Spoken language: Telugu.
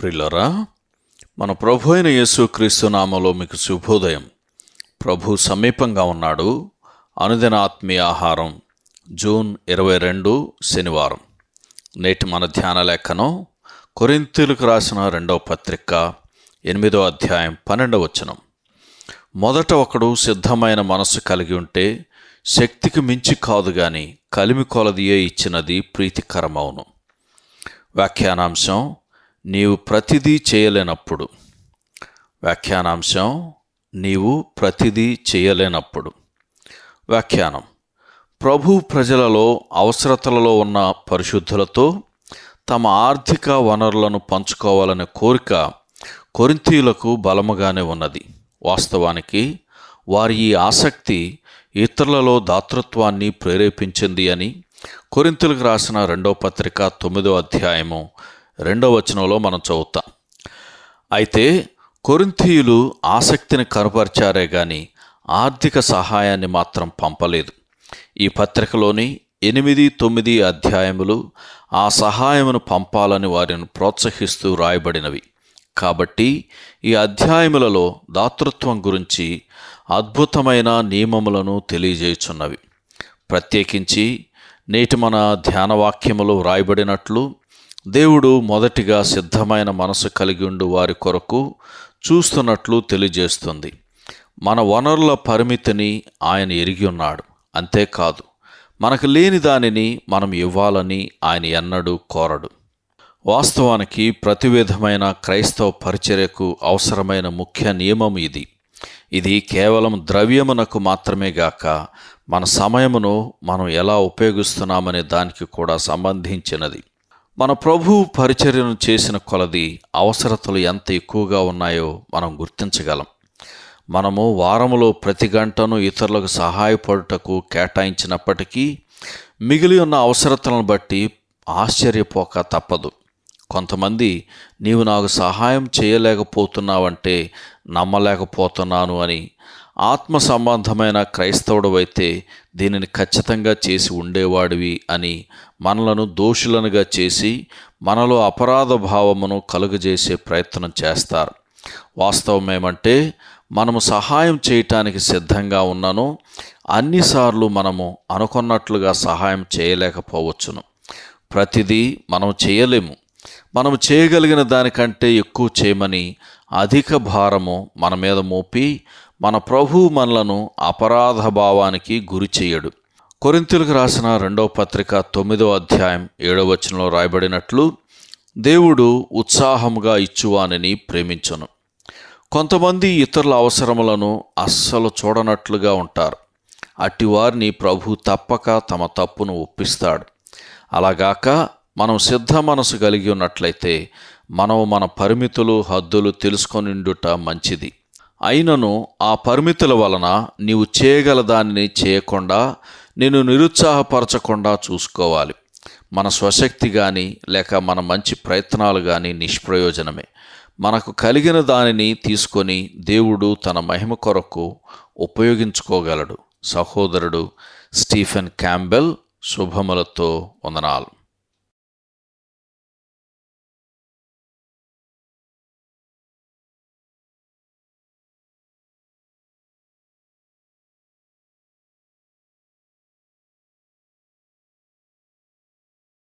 ప్రిల్లరా మన ప్రభు అయిన యేసుక్రీస్తు నామలో మీకు శుభోదయం. ప్రభు సమీపంగా ఉన్నాడు. అనుదిన ఆత్మీయ ఆహారం జూన్ ఇరవై రెండు శనివారం. నేటి మన ధ్యాన లేఖనం కొరింతీలకు రాసిన రెండవ పత్రిక ఎనిమిదో అధ్యాయం పన్నెండవ వచనం. మొదట ఒకడు సిద్ధమైన మనస్సు కలిగి ఉంటే శక్తికి మించి కాదు కానీ కలిమి కొలదియే ఇచ్చినది ప్రీతికరమవును వ్యాఖ్యానాంశం నీవు ప్రతిదీ చేయలేనప్పుడు. వ్యాఖ్యానాంశం నీవు ప్రతిదీ చేయలేనప్పుడు. వ్యాఖ్యానం. ప్రభు ప్రజలలో అవసరతలలో ఉన్న పరిశుద్ధులతో తమ ఆర్థిక వనరులను పంచుకోవాలనే కోరిక కొరింతీయులకు బలముగానే ఉన్నది. వాస్తవానికి వారి ఈ ఆసక్తి ఇతరులలో దాతృత్వాన్ని ప్రేరేపించింది అని కొరింతలకు రాసిన రెండో పత్రిక తొమ్మిదో అధ్యాయము రెండవ వచనంలో మనం చదువుతాం. అయితే కొరింథీయులు ఆసక్తిని కనపరిచారే కానీ ఆర్థిక సహాయాన్ని మాత్రం పంపలేదు. ఈ పత్రికలోని ఎనిమిది తొమ్మిది అధ్యాయములు ఆ సహాయమును పంపాలని వారిని ప్రోత్సహిస్తూ రాయబడినవి. కాబట్టి ఈ అధ్యాయములలో దాతృత్వం గురించి అద్భుతమైన నియమములను తెలియజేయుచున్నవి. ప్రత్యేకించి నేటి మన ధ్యానవాక్యములు వ్రాయబడినట్లు దేవుడు మొదటిగా సిద్ధమైన మనసు కలిగి ఉండు వారి కొరకు చూస్తున్నట్లు తెలియజేస్తుంది. మన వనరుల పరిమితిని ఆయన ఎరిగి ఉన్నాడు. అంతేకాదు మనకు లేని దానిని మనం ఇవ్వాలని ఆయన ఎన్నడూ కోరడు. వాస్తవానికి ప్రతి విధమైన క్రైస్తవ పరిచర్యకు అవసరమైన ముఖ్య నియమం ఇది. ఇది కేవలం ద్రవ్యమునకు మాత్రమే గాక మన సమయమును మనం ఎలా ఉపయోగిస్తున్నామనే దానికి కూడా సంబంధించినది. మన ప్రభు పరిచర్యను చేసిన కొలది అవసరతలు ఎంత ఎక్కువగా ఉన్నాయో మనం గుర్తించగలం. మనము వారములో ప్రతి గంటను ఇతరులకు సహాయపడుటకు కేటాయించినప్పటికీ మిగిలి ఉన్న అవసరతలను బట్టి ఆశ్చర్యపోక తప్పదు. కొంతమంది నీవు నాకు సహాయం చేయలేకపోతున్నావంటే నమ్మలేకపోతున్నాను అని ఆత్మ సంబంధమైన క్రైస్తవుడవైతే దీనిని ఖచ్చితంగా చేసి ఉండేవాడివి అని మనలను దోషులనుగా చేసి మనలో అపరాధ భావమును కలుగజేసే ప్రయత్నం చేస్తారు. వాస్తవం ఏమంటే మనము సహాయం చేయటానికి సిద్ధంగా ఉన్నాను అన్నిసార్లు మనము అనుకున్నట్లుగా సహాయం చేయలేకపోవచ్చును. ప్రతిదీ మనం చేయలేము. మనము చేయగలిగిన దానికంటే ఎక్కువ చేయమని అధిక భారము మన మీద మోపి మన ప్రభు మనలను అపరాధ భావానికి గురి చేయడు. కొరింతలకు రాసిన రెండవ పత్రిక తొమ్మిదో అధ్యాయం ఏడవ వచనంలో రాయబడినట్లు దేవుడు ఉత్సాహముగా ఇచ్చువానిని ప్రేమించును. కొంతమంది ఇతరుల అవసరములను అస్సలు చూడనట్లుగా ఉంటారు. అట్టివారిని ప్రభు తప్పక తమ తప్పును ఒప్పిస్తాడు. అలాగాక మనం సిద్ధ మనసు కలిగి ఉన్నట్లయితే మనం మన పరిమితులు హద్దులు తెలుసుకొనిండుట మంచిది. అయినను ఆ పరిమితుల వలన నీవు చేయగల దానిని చేయకుండా నేను నిరుత్సాహపరచకుండా చూసుకోవాలి. మన స్వశక్తి కానీ లేక మన మంచి ప్రయత్నాలు కానీ నిష్ప్రయోజనమే. మనకు కలిగిన దానిని తీసుకొని దేవుడు తన మహిమ కొరకు ఉపయోగించుకోగలడు. సహోదరుడు స్టీఫెన్ క్యాంబెల్ శుభములతో వందనాలు.